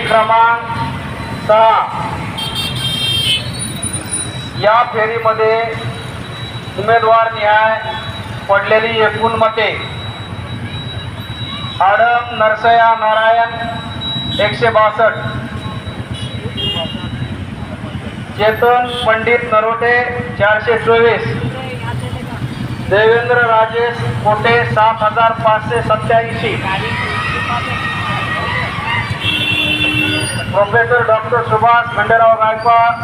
क्रमांक सहा. या फेरीमध्ये उमेदवार निहाय पडलेली एकूण मते. आडम नरसया नारायण एकशे बासष्ट. चेतन पंडित नरोटे चारशे चोवीस. देवेंद्र राजेश कोटे सात हजार पाचशे सत्याऐंशी प्रोफेसर डॉक्टर सुभाष खंडेराव गायकवाड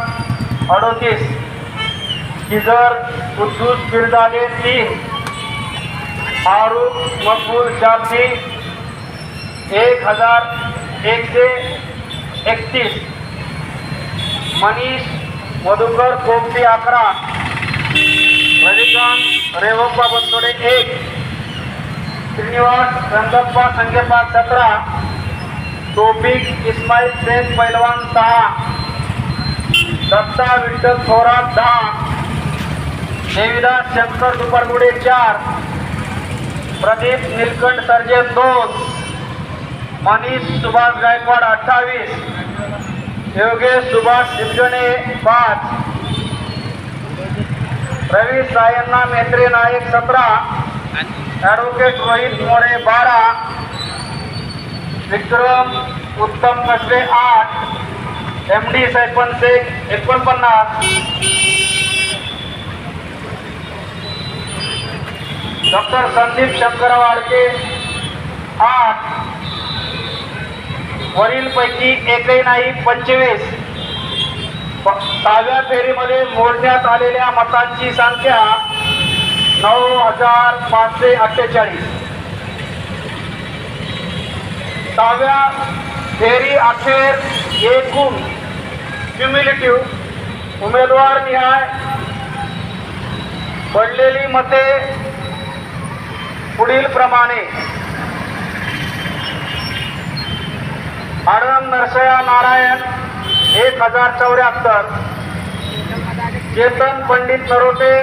अडोतीस. किजर कुद्दूस बिरदाले तीन फारुख मकबूल शाब्दी एक हजार एकशे एकतीस. मनीष मधुकर कोपी अकरा. रजनीकांत रेवप्पा बनसोडे एक. श्रीनिवास रंगप्पा संगेपाक सतरा. तोफिक इस्माईल शेख पैलवान सहा दत्ता विठ्ठल थोरात दहा देविदास शंकर दुपरगुडे चार प्रदीप निलकंठ सर्जे दोन मनीष सुभाष गायकवाड अठ्ठावीस योगेश सुभाष शिवजणे पाच रवी सायन्ना मेत्रे नायक सतरा ॲडव्होकेट रोहित मोरे बारा विक्रम उत्तम कसबे आठ एम डी सायपन शेख एकोणपन्नास. डॉक्टर संदीप शंकर आडके आठ. वरीलपैकी एकही नाही पंचवीस. प- सहाव्या फेरीमध्ये मोडण्यात आलेल्या मतांची संख्या नऊ हजार पाचशे अठ्ठेचाळीस. सहाव्या फेरी अखेर एकूण क्युम्युलेटिव्ह उमेदवार निहाय. पडलेली मते पुढील प्रमाणे. आडम नरसया नारायण एक हजार चौऱ्याहत्तर. चेतन पंडित नरोटे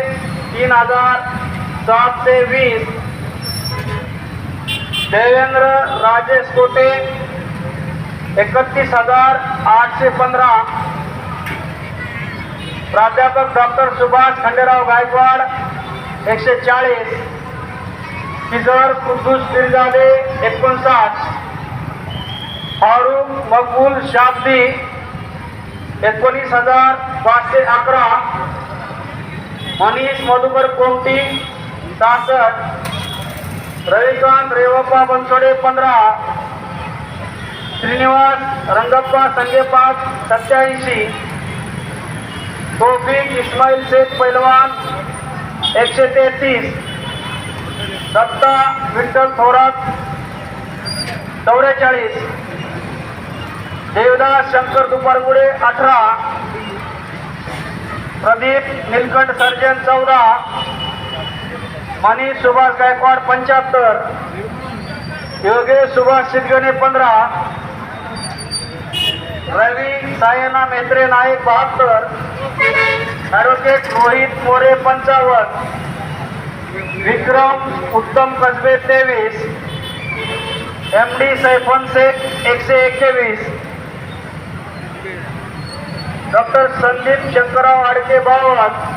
तीन हजार सातशे वीस. देवेंद्र राजेश कोटे एकतीस हजार आठशे पंधरा. प्राध्यापक डॉक्टर सुभाष खंडेराव गायकवाड एकशे चाळीस. किजर कुद्दूस पिरजादे एकोणसाठ. फारुख मकबूल शाब्दी एकोणीस हजार पाचशे अकरा. मनीष मधुकर कोमटी सहासष्ट. रविकांत रेवप्पा बनसोडे पंधरा. श्रीनिवास रंगप्पा संगेपाक सत्याऐंशी. तोफिक इस्माईल शेख पैलवान एकशे तेहतीस. दत्ता विठ्ठल थोरात चौवेचाळीस देवदास शंकर दुपारगुडे अठरा. प्रदीप निलकंठ सर्जन चौदा. मनीष सुभाष गायकवाड पंच्याहत्तर योगेश सुभाष शिरगणे पंधरा रवी सायना मेत्रे नाईक बहात्तर ॲडव्होकेट रोहित मोरे पंचावन्न विक्रम उत्तम कसबे तेवीस एम डी सैफन शेख एकशे एकवीस डॉक्टर संदीप शंकरराव आडके बावन्न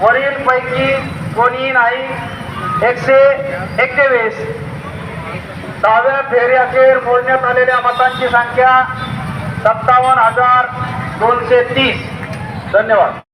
वरील पैकी कोणी नाही. एकशे एकवीस दहाव्या फेऱ्याखेर मोजण्यात आलेल्या मतांची संख्या सत्तावन्न हजार दोनशे तीस. धन्यवाद.